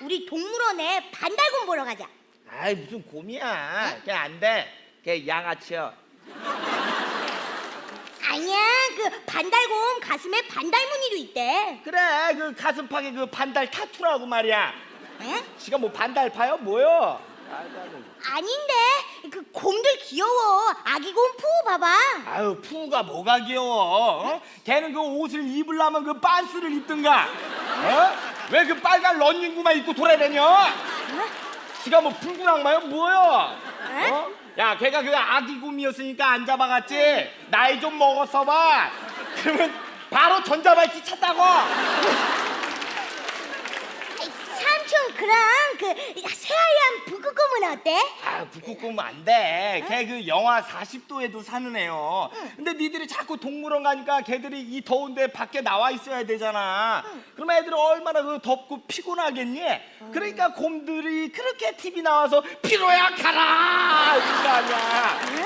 우리 동물원에 반달곰 보러 가자. 아이 무슨 곰이야 걔 안 돼 걔 양아치야 아니야, 그 반달곰 가슴에 반달 무늬도 있대. 그래 그 가슴팍에 그 반달 타투라고 말이야 응? 지가 뭐 반달 파요 뭐요 아닌데, 그 곰들 귀여워. 아기 곰 푸 봐봐. 아유 푸가 뭐가 귀여워 어? 걔는 그 옷을 입으려면 그 빤스를 입든가 어? 왜 그 빨간 런닝구만 입고 돌아다녀? 지가 뭐 붉은 악마요 뭐요 어? 야 걔가 그 아기곰이었으니까 안 잡아갔지? 나이 좀 먹었어 봐. 그러면 바로 전자발찌 찼다고. 삼촌, 그럼 그 새하얀 북극곰은 어때? 아 북극곰은 안돼. 걔 그 영하 40도에도 사는 애요. 근데 니들이 자꾸 동물원 가니까 걔들이 이 더운데 밖에 나와 있어야 되잖아. 그럼 애들이 얼마나 그 덥고 피곤하겠니? 그러니까 곰들이 그렇게 TV 나와서 피로야 가라! 이거 아니야